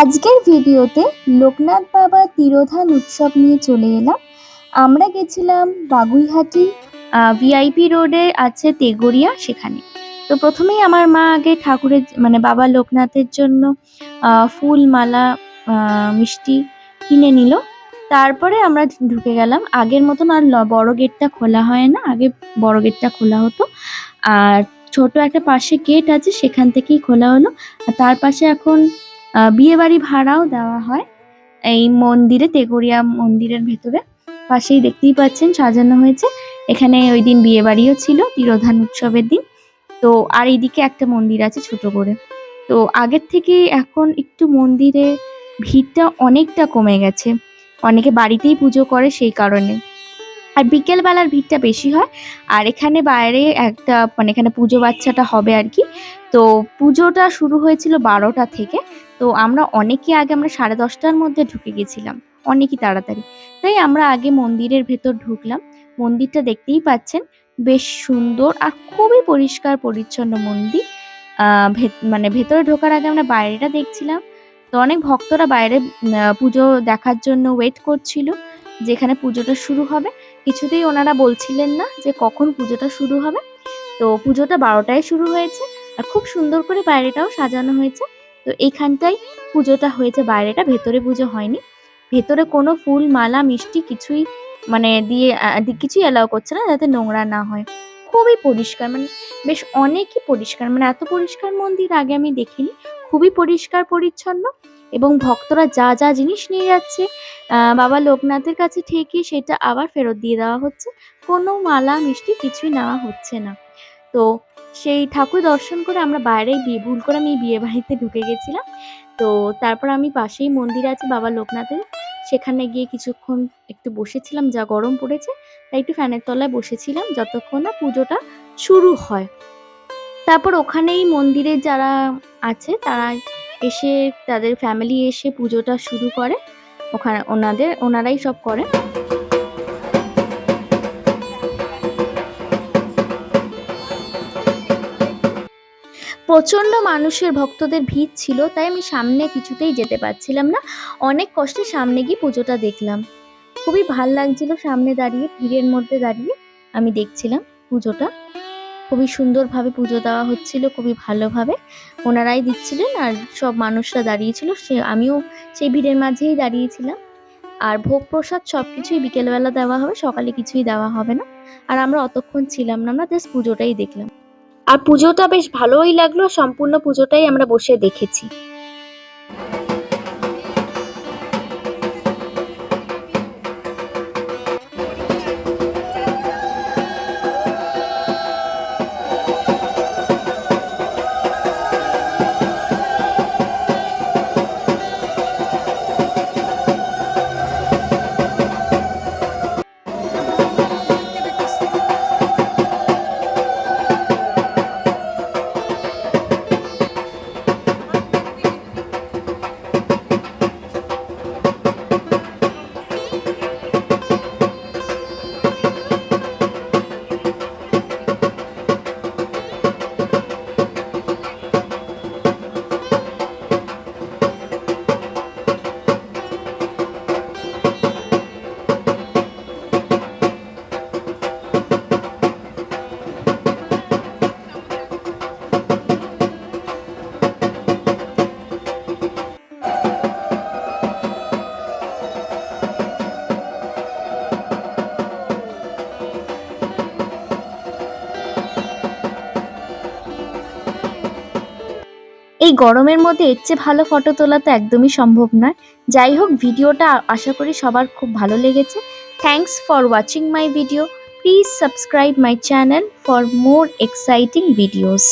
আজকের ভিডিওতে লোকনাথ বাবা তিরোধান উৎসব নিয়ে চলে এলাম। আমরা গেছিলাম বাগুইহাটি ভিআইপি রোডে আছে তেগড়িয়া সেখানে। তো প্রথমেই আমার মা আগে ঠাকুরের মানে বাবা লোকনাথের জন্য ফুল, মালা মিষ্টি কিনে নিল। তারপরে আমরা ঢুকে গেলাম। আগের মতন আর বড় গেটটা খোলা হয় না। আগে বড় গেটটা খোলা হতো। আর ছোট একটা পাশে গেট আছে, সেখান থেকেই খোলা হলো। আর তার পাশে এখন আহ, বিয়ে বাড়ি ভাড়াও দেওয়া হয়। এই মন্দিরে তেগরিয়া মন্দিরের ভেতরে। পাশেই দেখতেই পাচ্ছেন সাজানো হয়েছে। এখানে ওই দিন বিয়ে বাড়িও ছিল তিরোধান উৎসবের দিন। তো আর এইদিকে একটা মন্দির আছে ছোট করে। তো আগের থেকে এখন একটু মন্দিরে ভিড়টা অনেকটা কমে গেছে। অনেকে বাড়িতেই পুজো করে সেই কারণে। আর বিকেলবেলার ভিড়টা বেশি হয়। আর এখানে বাইরে একটা মানে এখানে পুজো বাচ্চাটা হবে আর কি। তো পুজোটা শুরু হয়েছিল বারোটা থেকে। তো আমরা অনেকে আগে আমরা সাড়ে দশটার মধ্যে ঢুকে গেছিলাম, অনেকই তাড়াতাড়ি। তাই আমরা আগে মন্দিরের ভেতর ঢুকলাম, মন্দিরটা দেখতেই পাচ্ছেন, বেশ সুন্দর আর খুবই পরিষ্কার পরিচ্ছন্ন মন্দির। মানে ভেতরে ঢোকার আগে আমরা বাইরেটা দেখছিলাম, তো অনেক ভক্তরা বাইরে পুজো দেখার জন্য ওয়েট করছিল, যেখানে পুজোটা শুরু হবে। কিছুতেই ওনারা বলছিলেন না যে কখন পুজোটা শুরু হবে। তো পুজোটা বারোটায় শুরু হয়েছে, আর খুব সুন্দর করে বাইরেটাও সাজানো হয়েছে। তো এইখানটাই পুজোটা হয়েছে, বাইরেটা ভেতরে পুজো হয়নি। ভেতরে কোনো ফুল, মালা, মিষ্টি কিছুই মানে দিয়ে কিছুই অ্যালাউ করছে না যাতে নোংরা না হয়। খুবই পরিষ্কার মানে বেশ অনেকই পরিষ্কার মানে এত পরিষ্কার মন্দির আগে আমি দেখিনি। খুবই পরিষ্কার, পরিচ্ছন্ন এবং ভক্তরা যা যা জিনিস নিয়ে যাচ্ছে বাবা লোকনাথের কাছে ঠিকই সেটা আবার ফেরত দিয়ে দেওয়া হচ্ছে। কোনো মালা, মিষ্টি কিছুই নেওয়া হচ্ছে না। তো সেই ঠাকুর দর্শন করে আমরা বাইরে বিয়ে, ভুল করে আমি বিয়ে বাড়িতে ঢুকে গেছিলাম। তো তারপর আমি পাশেই মন্দির আছে বাবা লোকনাথের। সেখানে গিয়ে কিছুক্ষণ একটু বসেছিলাম, যা গরম পড়েছে, তাই একটু ফ্যানের তলায় বসেছিলাম যতক্ষণ না পুজোটা শুরু হয়। তারপর ওখানেই মন্দিরে যারা আছে, তারা এসে তাদের ফ্যামিলি এসে পুজোটা শুরু করে। ওখানে ওনাদের, ওনারাই সব করে। প্রচণ্ড মানুষের ভক্তদের ভিড় ছিল, তাই আমি সামনে কিছুতেই যেতে পারছিলাম না। অনেক কষ্টে সামনে গিয়ে পুজোটা দেখলাম। খুবই ভালো লাগছিল সামনে দাঁড়িয়ে, ভিড়ের মধ্যে দাঁড়িয়ে আমি দেখছিলাম পুজোটা। খুবই সুন্দরভাবে পুজো দেওয়া হচ্ছিল, খুবই ভালোভাবে। ওনারাই দিচ্ছিলেন আর সব মানুষরা দাঁড়িয়েছিল, সে আমিও সেই ভিড়ের মাঝেই দাঁড়িয়েছিলাম। আর ভোগ প্রসাদ সব কিছুই বিকেলবেলা দেওয়া হবে, সকালে কিছুই দেওয়া হবে না। আর আমরা অতক্ষণ ছিলাম না, আমরা জাস্ট পুজোটাই দেখলাম। আর পুজোটা বেশ ভালোই লাগল। সম্পূর্ণ পুজোটাই আমরা বসে দেখেছি। এই গরমের মধ্যে এর চেয়ে ভালো ফটো তোলা তো একদমই সম্ভব নয়। যাই হোক, ভিডিওটা আশা করি সবার খুব ভালো লেগেছে। Thanks for watching my video please subscribe my channel for more exciting videos